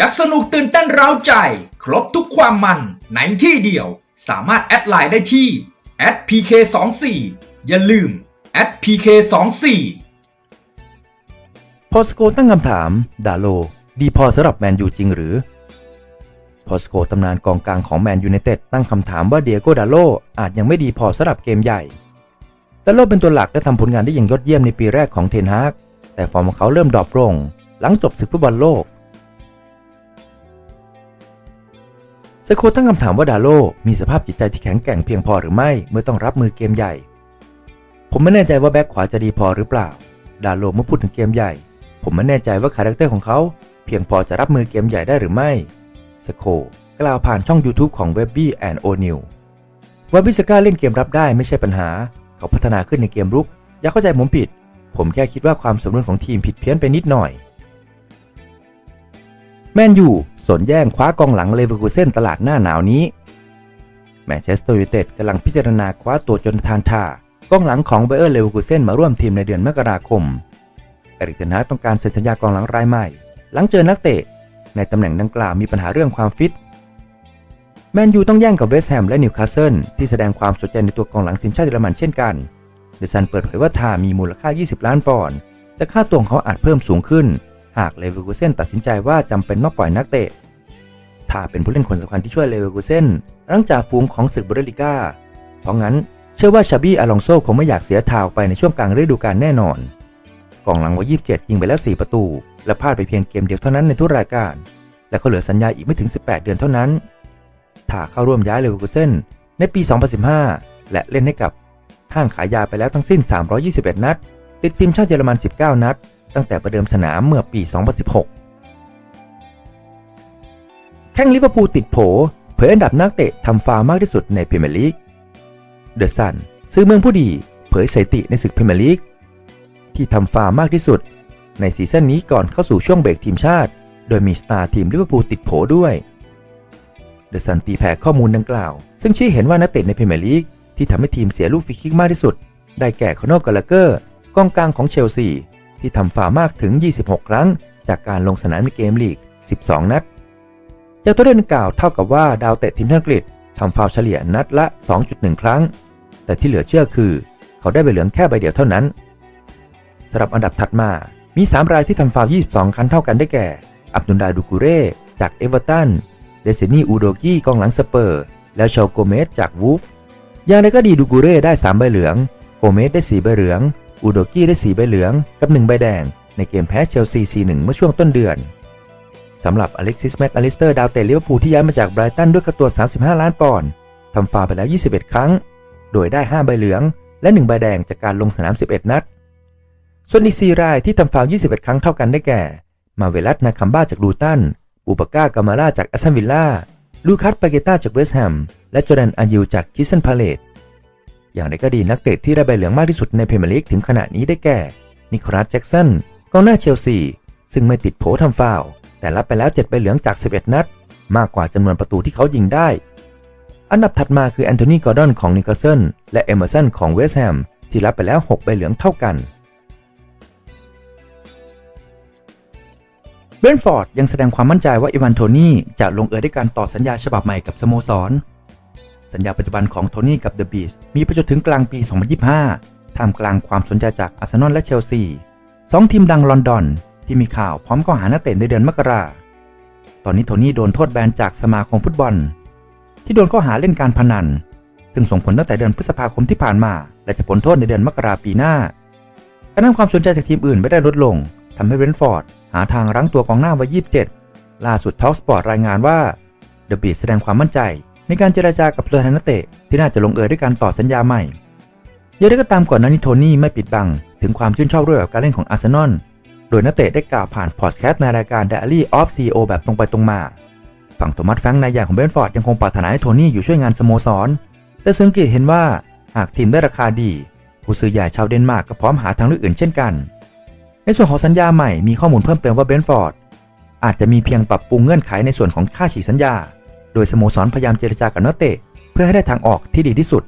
ยักสนุกตื่นเต้นเร้าใจ ครบทุกความมันในที่เดียว สามารถแอดไลน์ได้ที่ @pk24 อย่าลืม @pk24 พอสโกตั้งคำถาม ดาโล ดีพอสำหรับแมนยูจริงหรือ พอสโกตำนานกองกลางของแมนยูไนเต็ดตั้งคำถามว่าเดียโกดาโลอาจยังไม่ดีพอสำหรับเกมใหญ่ ดาโลเป็นตัวหลักและทำผลงานได้อย่างยอดเยี่ยมในปีแรกของเทนฮากแต่ฟอร์มของเขาเริ่มดรอปลง หลังจบศึกฟุตบอลโลก สโคตั้งคำถามว่าดาโลมีสภาพจิตใจที่แข็งแกร่งเพียงพอหรือไม่เมื่อต้องรับมือเกมใหญ่ ผมไม่แน่ใจว่าแบ็คขวาจะดีพอหรือเปล่า ดาโลเมื่อพูดถึงเกมใหญ่ ผมไม่แน่ใจว่าคาแรคเตอร์ของเขาเพียงพอจะรับมือเกมใหญ่ได้หรือไม่สโคกล่าวผ่านช่อง YouTube ของ w e b b y and o n e w ว่าบิสก้าเล่นเกมรับได้ไม่ใช่ปัญหา เขาพัฒนาขึ้นในเกมรุก อย่าเข้าใจผมผิด ผมแค่คิดว่าความสมดุลของทีมผิดเพี้ยนไปนิดหน่อย แมนยูสนแย่งคว้ากองหลังเลเวอร์คูเซนตลาดหน้าหนาวนี้ แมนเชสเตอร์ยูไนเต็ดกำลังพิจารณาคว้าตัวจนทานทากองหลังของไบเออร์เลเวอร์คูเซนมาร่วมทีมในเดือนมกราคมเอริกเทนฮาต้องการเซ็นสัญญากองหลังรายใหม่ หลังเจอนักเตะ ในตำแหน่งดังกล่าวมีปัญหาเรื่องความฟิต แมนยูต้องแย่งกับเวสต์แฮมและนิวคาสเซิลที่แสดงความสนใจในตัวกองหลังทีมชาติเยอรมันเช่นกัน เดซันเปิดเผยว่าทามีมูลค่า 20 ล้านปอนด์แต่ค่าตัวของเขาอาจเพิ่มสูงขึ้น หากเลเวอร์คูเซนตัดสินใจว่าจำเป็นต้องปล่อยนักเตะทาเป็นผู้เล่นคนสำคัญที่ช่วยเลเวอร์คูเซนหลังจากฝูงของศึกบุเดลิก้า เพราะงั้นเชื่อว่าชาบี้อาลองโซคงไม่อยากเสียทาวไปในช่วงกลางฤดูกาลแน่นอน กองหลังวัย27 ยิงไปแล้ว 4 ประตู และพลาดไปเพียงเกมเดียวเท่านั้นในทุกรายการ และเขาเหลือสัญญาอีกไม่ถึง 18 เดือนเท่านั้น ถ้าเข้าร่วมย้ายเลเวอร์คูเซนในปี 2015 และเล่นให้กับห้างขายยาไปแล้วทั้งสิ้น 321 นัด ติดทีมชาติเยอรมัน 19 นัด ตั้งแต่ประเดิมสนามเมื่อปี 2016 แข้งลิเวอร์พูลติดโผเผยอันดับนักเตะทำฟาวล์มากที่สุดในพรีเมียร์ลีก เดอะซันซื้อเมืองผู้ดีเผยสถิติในศึกพรีเมียร์ลีก ที่ทำฟาวล์มากที่สุด ในซีซั่นนี้ก่อนเข้าสู่ช่วงเบรกทีมชาติ โดยมีสตาร์ทีมลิเวอร์พูลติดโผด้วย เดอะซันตีแผ่ข้อมูลดังกล่าว ซึ่งชี้เห็นว่านักเตะในพรีเมียร์ลีกที่ทำให้ทีมเสียลูกฟรีคิกมากที่สุด ได้แก่คอนอร์กาลาเกอร์กองกลางของเชลซี ที่ทำฟามากถึง 26 ครั้ง จากการลงสนามในเกมลีก 12 นัดจาตัวเลขดังกล่าวเท่ากับว่าดาวเตะทีมชาติอังกฤษทำฟาวเฉลี่ยนัดละ 2.1 ครั้ง แต่ที่เหลือเชื่อคือ เขาได้ใบเหลืองแค่ใบเดียวเท่านั้นสำหรับอันดับถัดมา มี 3 รายที่ทำฟาว 22 ครั้งเท่ากันได้แก่ อับดุลลาดูกูเร่ จากเอเวอร์ตัน เดซินีอูโดกี้กองหลังสเปอร์ และชาโกเมสจากวูฟอย่างไรก็ดีดูกูเร่ได้ 3 ใบเหลือง โกเมสได้ 4 ใบเหลือง อูโดกี้ได้ 4 ใบเหลืองกับ 1 ใบแดง ในเกมแพ้เชลซี 4-1 เมื่อช่วงต้นเดือนสำหรับอเล็กซิสแม็กอลิสเตอร์ดาวเตะลิเวอร์พูลที่ย้ายมาจากไบรตันด้วยค่าตัว 35 ล้านปอนด์ทำฟาวไปแล้ว 21 ครั้ง โดยได้ 5 ใบเหลือง และ 1 ใบแดงจากการลงสนาม 11 นัด ส่วนอีก4รายที่ทำฟาว21 ครั้งเท่ากันได้แก่ มาเวลัสนาคัมบ้าจากลูตันบูปาก้ากามาล่าจากแอสตันวิลล่าลูคัสปาเกต้าจากเวสต์แฮมและจอร์แดนอายูจากคิสเซนพาเลต อย่างไรก็ดีนักเตะที่ได้ใบเหลืองมากที่สุดในพรีเมียร์ลีกถึงขณะนี้ได้แก่นิโคลัสแจ็กสันกองหน้าเชลซี ซึ่งไม่ติดโผทำฟาวแต่รับไปแล้ว 7 ใบเหลืองจาก 11 นัด มากกว่าจำนวนประตูที่เขายิงได้ อันดับถัดมาคือแอนโทนีกอร์ดอนของนิโคลสันและเอเมอร์สันของเวสต์แฮมที่รับไปแล้ว 6 ใบเหลืองเท่ากันเบรนฟอร์ดยังแสดงความมั่นใจว่าอีวานโทนี่จะลงเอยด้วยการต่อสัญญาฉบับใหม่กับสโมสร สัญญาปัจจุบันของโทนี่กับเดอะบีสมีไปจนถึงกลางปี 2025 ท่ามกลางความสนใจจากอาร์เซนอลและเชลซีสองทีมดังลอนดอน ที่มีข่าวพร้อมข้อหานักเตะในเดือนมกราตอนนี้โทนี่โดนโทษแบนจากสมาคมฟุตบอล ที่โดนข้อหาเล่นการพนัน ซึ่งส่งผลตั้งแต่เดือนพฤษภาคมที่ผ่านมา และจะพ้นโทษในเดือนมกราปีหน้าการนั้นความสนใจจากทีมอื่นไม่ได้ลดลงทำให้เบรนฟอร์ดหาทางรั้งตัวกองหน้าไว้27 ล่าสุดทอ l สปอร์ตรายงานว่าเดอะบีแสดงความมั่นใจ ในการเจราจากับตัวแทนนเตะที่น่าจะลงเอยด้วยการต่อสัญญาใหม่อย่างไรก็ตามก่อนหน้านี้โทนี่ไม่ปิดบัง ถึงความชื่นชอบด้วยแบบการเล่นของอาร์เซนอล โดยนักเตะได้กล่าวผ่านพอดแคสต์ในรายการ Diary of CEO แบบตรงไปตรงมา ฝั่งโทมัสแฟงนายใหญ่ของเบนฟอร์ดยังคงปรารถนาให้โทนี่อยู่ช่วยงานสโมสร แต่สังเกตเห็นว่าหากทีมได้ราคาดี ผู้ซื้อใหญ่ชาวเดนมาร์กก็พร้อมหาทางเลือกอื่นเช่นกัน ในส่วนของสัญญาใหม่มีข้อมูลเพิ่มเติมว่าเบนฟอร์ดอาจจะมีเพียงปรับปรุงเงื่อนไขในส่วนของค่าฉีกสัญญา โดยสโมสรพยายามเจรจากับนักเตะเพื่อให้ได้ทางออกที่ดีที่สุด